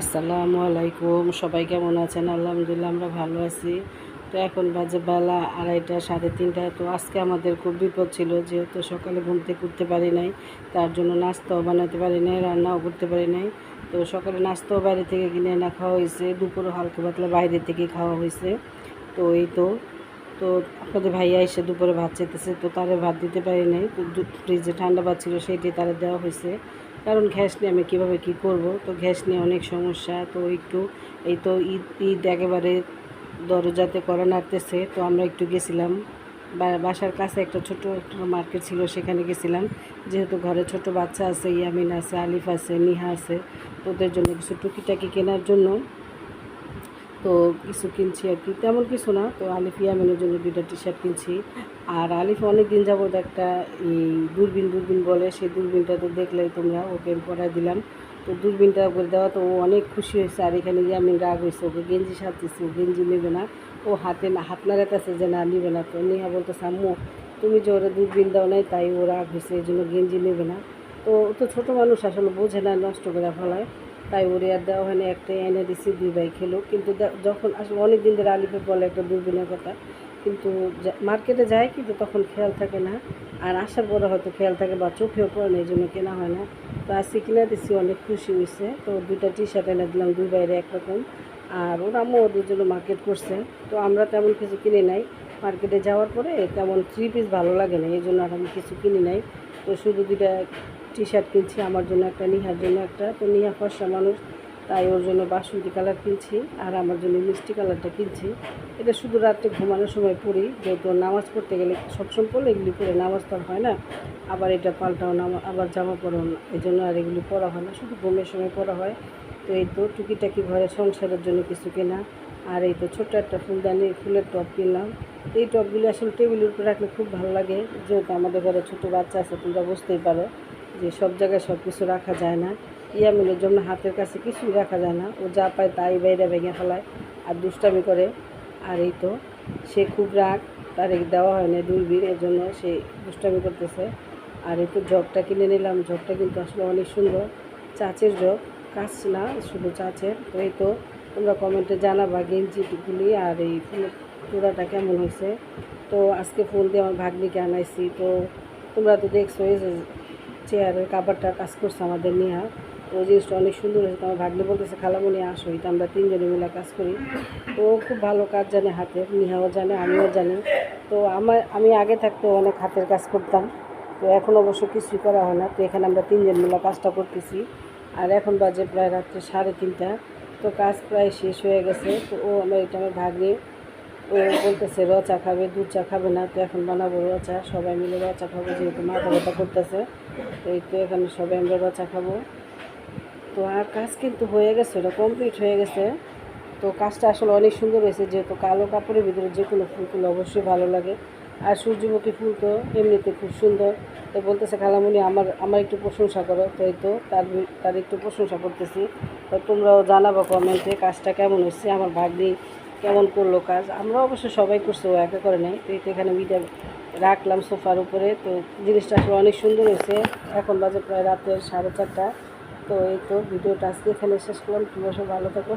আসসালামু আলাইকুম, সবাই কেমন আছেন? আলহামদুলিল্লাহ, আমরা ভালো আছি। তো এখন বাজে বেলা আড়াইটা, সাড়ে তিনটা। তো আজকে আমাদের খুব বিপদ ছিল, যেহেতু সকালে ঘুম থেকে উঠতে পারি নাই, তার জন্য নাস্তাও বানাতে পারি নাই, রান্নাও করতে পারি নাই। তো সকালে নাস্তাও বাইরে থেকে কিনে না খাওয়া হয়েছে, দুপুরও হালকা পাতলা বাইরে থেকে খাওয়া হয়েছে। তো এই তো তো আপনাদের ভাইয়া এসে দুপুরে ভাত চেতেছে তো তারে ভাত দিতে পারি নাই। তো ফ্রিজে ঠান্ডা ভাত ছিল সেইটি তারা দেওয়া হয়েছে। কারণ গ্যাস নিয়ে আমি কীভাবে কী করব? তো গ্যাস নিয়ে অনেক সমস্যা, তো একটু এই তো ঈদ ঈদ একেবারে দরজাতে করা নাড়তেছে, তো আমরা একটু গেছিলাম। বাসার কাছে একটা ছোট একটা মার্কেট ছিল, সেখানে গেছিলাম। যেহেতু ঘরে ছোট বাচ্চা আছে, ইয়ামিন আছে, আলিফ আছে, নিহা আছে তোদের জন্য কিছু টুকিটাকি কেনার জন্য তো কিছু কিনছি আর কি। তেমন কিছু না, তো আলিফ ইয়ামিনের জন্য দুইটা টি শার্ট কিনছি। আর আলিফ অনেক দিন যাবত একটা এই দূরবীন দূরবীন বলে, সেই দূরবীনটা তো দেখলেই তোমরা ওকে পরাই দিলাম। তো দূরবীনটা করে দেওয়া তো ও অনেক খুশি হয়েছে। আর এখানে ইয়ামিন রাগ হয়েছে, ওকে গেঞ্জি সাজতেছি, ও গেঞ্জি নেবে না। ও হাতে না, হাত না নাড়াতেছে যে না নিবে না। তো নেহা বলতেছে, আম্মু, তুমি যে ওরা দূরবীন দাও নাই, তাই ও রাগ হয়েছে, এই জন্য গেঞ্জি নেবে না। তো ও তো ছোটো মানুষ, আসলে বোঝে না, নষ্ট করে ফেলায়। তাই ওরে আর দেওয়া হয়নি একটাই এনে দিছি, দুই ভাই খেলো। কিন্তু যখন আসলে অনেক দিন ধরে আলিফে বলে একটা দূরবীনের কথা, কিন্তু মার্কেটে যায় কিন্তু তখন খেয়াল থাকে না। আর আসার পরে হয়তো খেয়াল থাকে বা চোখেও পড়ে না, এই জন্য কেনা হয় না। তো আজকে কিনে দিচ্ছি অনেক খুশি হয়েছে তো দুইটা টি শার্ট এনে দিলাম, দুই বাইরে একরকম। আর ওর আম্মু ওদের জন্য মার্কেট করছে। তো আমরা তেমন কিছু কিনে নাই। মার্কেটে যাওয়ার পরে তেমন থ্রি পিস ভালো লাগে না, এই জন্য আর আমি কিছু কিনি নাই। তো শুধু দুইটা টি শার্ট কিনছি, আমার জন্য একটা, নিহার জন্য একটা। তো নিহা ফর্সা মানুষ, তাই ওর জন্য বাসন্তী কালার কিনছি আর আমার জন্য মিষ্টি কালারটা কিনছি। এটা শুধু রাত্রে ঘুমানোর সময় পড়ি যেহেতু নামাজ পড়তে গেলে সবসময় পড়লে এগুলি পরে নামাজ তো হয় না। আবার এটা পাল্টাও নামা আবার জামা পরাও না এই জন্য আর এগুলি পরা হয় না, শুধু ঘুমের সময় পরা হয়। তো এই তো টুকিটাকি ঘরে সংসারের জন্য কিছু কেনা, আর এই তো ছোট্ট একটা ফুলদানি, ফুলের টপ কিনলাম। এই টপগুলি আসলে টেবিলের উপরে রাখলে খুব ভালো লাগে, যেহেতু আমাদের ঘরে ছোটো বাচ্চা আছে, তোমরা বুঝতেই পারো। যে সব জায়গায় সব কিছু রাখা যায় না। ইয়ামিনের জন্য হাতের কাছে কিছুই রাখা যায় না। ও যা পায় তাই বাইরে ভেঙে ফেলায় আর দুষ্টামি করে। আর এই তো সে খুব রাগ, তার দেওয়া হয় না দূরবীর, এর জন্য সে দুষ্টামি করতেছে। আর এই তো জগটা কিনে নিলাম। জগটা কিন্তু আসলে অনেক সুন্দর। চাচের জগ কাজ না, শুধু চাচের। তো এই তো তোমরা কমেন্টে জানাবা গেঞ্জিগুলি আর এই তোড়াটা কেমন হয়েছে। তো আজকে ফোন দিয়ে আমার ভাগ্নিকে আনাইছি। তো তোমরা তো দেখছ চেয়ারের কাবারটা কাজ করছে আমাদের তো ওই জিনিসটা অনেক সুন্দর হয়েছে, তো আমার ভাগ্নি বলতেছে খালামণি আসো এটা আমরা তিনজনে মিলে কাজ করি। তো ও খুব ভালো কাজ জানে হাতের নিহাও জানে, আমিও জানি। তো আমার, আমি আগে থাকতে অনেক হাতের কাজ করতাম, তো এখন অবশ্য কিছুই করা হয় না, তো এখানে আমরা তিনজন মিলে কাজটা করতেছি। আর এখন বাজে প্রায় রাত্রে সাড়ে তিনটা, তো কাজ প্রায় শেষ হয়ে গেছে, তো ও আমার, এটা আমার ভাগ্নি ও বলতেছে র চা খাবে, দুধ চা খাবে না, তো এখন বানাবো র চা। সবাই মিলে র চা খাব, যেহেতু মাথা ব্যথা করতেছে, এই তো এখানে সবাই আমরা র চা খাব। তো আর কাজ কিন্তু হয়ে গেছে, ওটা কমপ্লিট হয়ে গেছে। তো কাজটা আসলে অনেক সুন্দর হয়েছে, যেহেতু কালো কাপড়ের ভিতরে যে কোনো ফুলগুলো অবশ্যই ভালো লাগে। আর সূর্যমুখী ফুল তো এমনিতে খুব সুন্দর। তো বলতেছে খালামুনি আমার আমার একটু প্রশংসা করো। তো এই তো তার তার একটু প্রশংসা করতেছি। তো তোমরাও জানাব কমেন্টে কাজটা কেমন হচ্ছে আমার ভাগ্নি কেমন করল কাজ। আমরা অবশ্য সবাই করছি, ও একা করে নেই। তো এখানে উইটা রাখলাম সোফার উপরে। তো জিনিসটা আসলে অনেক সুন্দর হয়েছে। এখন বাজে প্রায় রাতের সাড়ে চারটা। তো এই তো ভিডিওটা আজকে এখানে শেষ করলাম। তুমি সব ভালো থাকো।